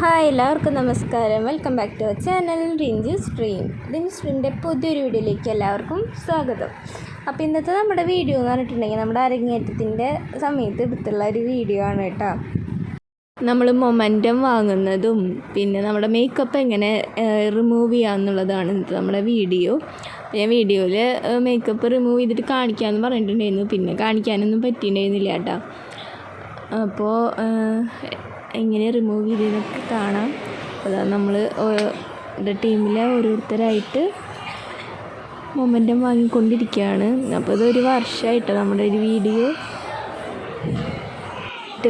Hi എല്ലാവർക്കും നമസ്കാരം. Welcome back to our channel wrench സ്ട്രീം റിഞ്ച് സ്ട്രീമിന്റെ പുതിയൊരു വീഡിയോയിലേക്ക് എല്ലാവർക്കും സ്വാഗതം. അപ്പോൾ ഇന്നത്തെ നമ്മുടെ വീഡിയോ എന്ന് പറഞ്ഞിട്ടുണ്ടെങ്കിൽ നമ്മുടെ അരങ്ങേറ്റത്തിന്റെ സമയത്ത് എടുത്തുള്ള ഒരു വീഡിയോ ആണ് കേട്ടോ. നമ്മൾ മൊമെന്റം വാങ്ങുന്നതും പിന്നെ നമ്മുടെ മേക്കപ്പ് എങ്ങനെ റിമൂവ് ചെയ്യാമെന്നുള്ളതാണ് ഇന്നത്തെ നമ്മുടെ വീഡിയോ. ഞാൻ വീഡിയോയിൽ മേക്കപ്പ് റിമൂവ് ചെയ്തിട്ട് കാണിക്കാമെന്ന് പറഞ്ഞിട്ടുണ്ടായിരുന്നു. പിന്നെ കാണിക്കാനൊന്നും പറ്റിയിട്ടുണ്ടായിരുന്നില്ല കേട്ടോ. അപ്പോൾ എങ്ങനെ റിമൂവ് ചെയ്തതെന്നൊക്കെ കാണാം. അതാ നമ്മൾ ടീമിലെ ഓരോരുത്തരായിട്ട് മൊമെന്റം വാങ്ങിക്കൊണ്ടിരിക്കുകയാണ്. അപ്പോൾ ഇതൊരു വർഷമായിട്ടോ നമ്മുടെ ഒരു വീഡിയോ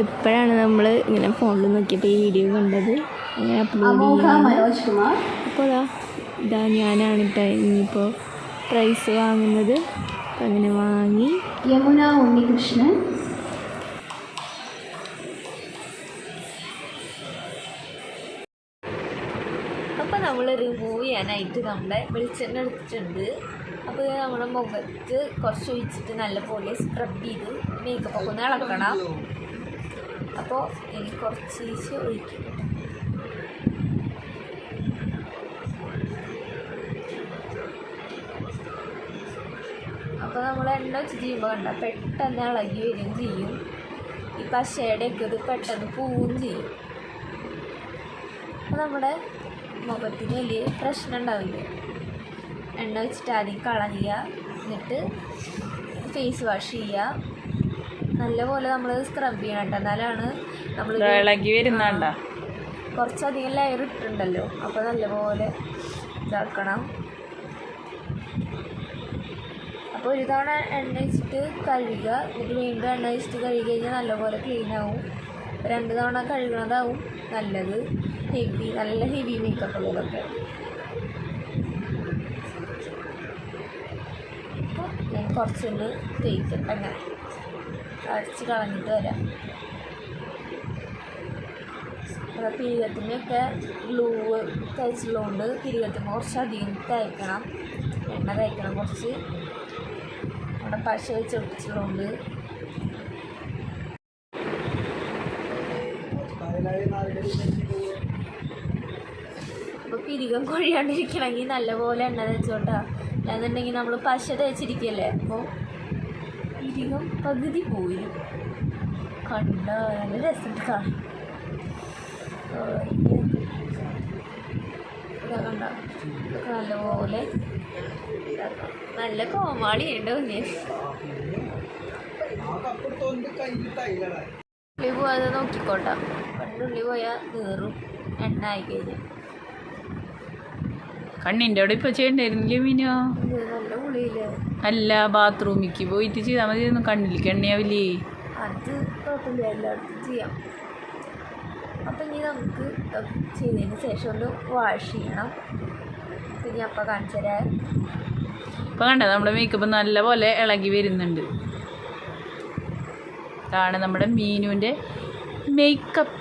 ഇപ്പോഴാണ് നമ്മൾ ഇങ്ങനെ ഫോണിൽ നോക്കിയപ്പോൾ ഈ വീഡിയോ കണ്ടത്. അങ്ങനെ അപ്ലോഡ് അപ്പോൾ അതാ ഇതാ ഞാനാണ് കേട്ടോ ഇനിയിപ്പോൾ പ്രൈസ് വാങ്ങുന്നത്. അങ്ങനെ വാങ്ങി. യമുന ഉണ്ണികൃഷ്ണൻ. അപ്പോൾ നമ്മൾ റിമൂവ് ചെയ്യാനായിട്ട് നമ്മുടെ വെളിച്ചെണ്ണ എടുത്തിട്ടുണ്ട്. അപ്പോൾ നമ്മുടെ മുഖത്ത് കുറച്ച് ഒഴിച്ചിട്ട് നല്ലപോലെ സ്ക്രബ് ചെയ്ത് മേക്കപ്പ് ഒക്കെ ഒന്ന് ഇളക്കണം അപ്പോൾ എനിക്ക് കുറച്ച് ഈശ് ഒഴിക്കും അപ്പോൾ നമ്മൾ എണ്ണ വെച്ച് ചെയ്യുമ്പോൾ കണ്ട പെട്ടെന്ന് ഇളകി വരികയും ചെയ്യും. ഈ പശയുടെയൊക്കെ ഇത് പെട്ടെന്ന് പോവുകയും ചെയ്യും. അപ്പോൾ നമ്മുടെ മുഖത്തിന് വലിയ പ്രശ്നം ഉണ്ടാവില്ല. എണ്ണ വെച്ചിട്ട് ആദ്യം കളയുക എന്നിട്ട് ഫേസ് വാഷ് ചെയ്യുക. നല്ലപോലെ നമ്മൾ സ്ക്രബ് ചെയ്യണം കേട്ടോ. എന്നാലാണ് നമ്മൾ ഇളകി വരുന്നണ്ട കുറച്ചധികം ലെയർ ഇട്ടിട്ടുണ്ടല്ലോ. അപ്പോൾ നല്ലപോലെ ഇതാക്കണം. അപ്പോൾ ഒരു തവണ എണ്ണ വെച്ചിട്ട് കഴുകുക. എന്നിട്ട് വീണ്ടും എണ്ണ വെച്ചിട്ട് കഴുകി കഴിഞ്ഞാൽ നല്ലപോലെ ക്ലീൻ ആവും. രണ്ട് തവണ കഴുകണതാവും നല്ലത്. ഹെവി നല്ല ഹെവി മേക്കപ്പ് ഉള്ളതൊക്കെ ഞാൻ കുറച്ചൊന്ന് തേക്കട്ടെ അങ്ങനെ. അരച്ച് കളഞ്ഞിട്ട് വരാം. അപ്പോൾ പിരികത്തിന്റെയൊക്കെ ഗ്ലൂ തേച്ചുള്ളതുകൊണ്ട് പിരികത്തിന് കുറച്ചധികം തയ്ക്കണം എണ്ണ തയ്ക്കണം കുറച്ച്. നമ്മുടെ പശ വെച്ച് ഒട്ടിച്ചുള്ളതുകൊണ്ട് അപ്പോൾ പിരികം കൊഴിയാണ്ടിരിക്കണമെങ്കിൽ നല്ലപോലെ എണ്ണ തേച്ചോട്ടാ അല്ലാന്നുണ്ടെങ്കിൽ നമ്മൾ പശ തേച്ചിരിക്കല്ലേ? അപ്പോൾ പിരികം പകുതി പോയി. കണ്ട നല്ല രസം നല്ലപോലെ. നല്ല കോമാളി ഉണ്ട് കുഞ്ഞ് ഉള്ളി പോവാതെ നോക്കിക്കോട്ടെ. പണ്ടുള്ളി പോയാൽ നീറും എണ്ണ ആയി കഴിഞ്ഞാൽ കണ്ണിന്റെ അവിടെ ഇപ്പൊ ചെയ്യണ്ടായിരുന്നില്ലേ മീനോ? നല്ല ഉള്ളിയില്ലേ അല്ല ബാത്റൂമിക്ക് പോയിട്ട് ചെയ്താൽ മതി. കണ്ണിലേക്ക് എണ്ണയാവില്ലേ? അത് കുഴപ്പമില്ല എല്ലായിടത്തും ചെയ്യാം. അപ്പം ഇനി നമുക്ക് ചെയ്തതിന് ശേഷം ഒന്ന് വാഷ് ചെയ്യണം. പിന്നെ അപ്പം കാണിച്ചു തരാം ഇപ്പൊ കണ്ടത് നമ്മുടെ മേക്കപ്പ് നല്ല പോലെ ഇളകി വരുന്നുണ്ട്. ഇതാണ് നമ്മുടെ മീനുവിന്റെ മേക്കപ്പ്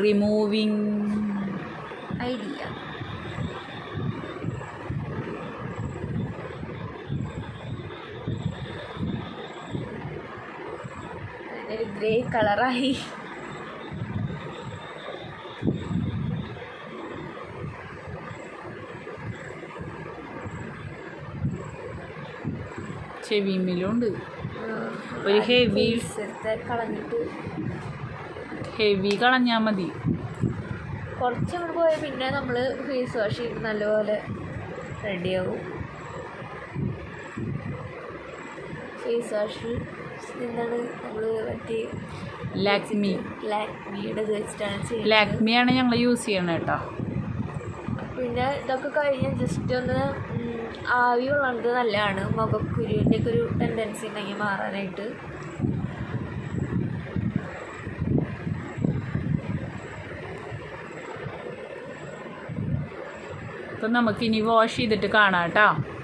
റിമൂവിങ് ഐഡിയ ഗ്രേ കളറായി ചെവിമിലുണ്ട് ഒരു ഹെവി കളഞ്ഞിട്ട് ഹെവി കളഞ്ഞാൽ മതി. കുറച്ച് അങ്ങോട്ട് പോയാൽ പിന്നെ നമ്മൾ ഫേസ് വാഷ് ചെയ്ത് നല്ലപോലെ റെഡിയാവും ഫേസ് വാഷ് എന്താണ് നമ്മൾ മറ്റേ ലാക്മി ലാക്മിയുടെ വെച്ചിട്ടാണ് ലാക്മിയാണ് ഞങ്ങൾ യൂസ് ചെയ്യണത് കേട്ടോ പിന്നെ ഇതൊക്കെ കഴിഞ്ഞ് ജസ്റ്റ് ഒന്ന് ആവി ഉള്ളത് നല്ലതാണ്. മുഖക്കുരുവിന്റെ ഒക്കെ ഒരു ടെൻഡൻസി ഉണ്ടെങ്കിൽ മാറാനായിട്ട്. അപ്പം നമുക്കിനി വാഷ് ചെയ്തിട്ട് കാണാം കേട്ടോ.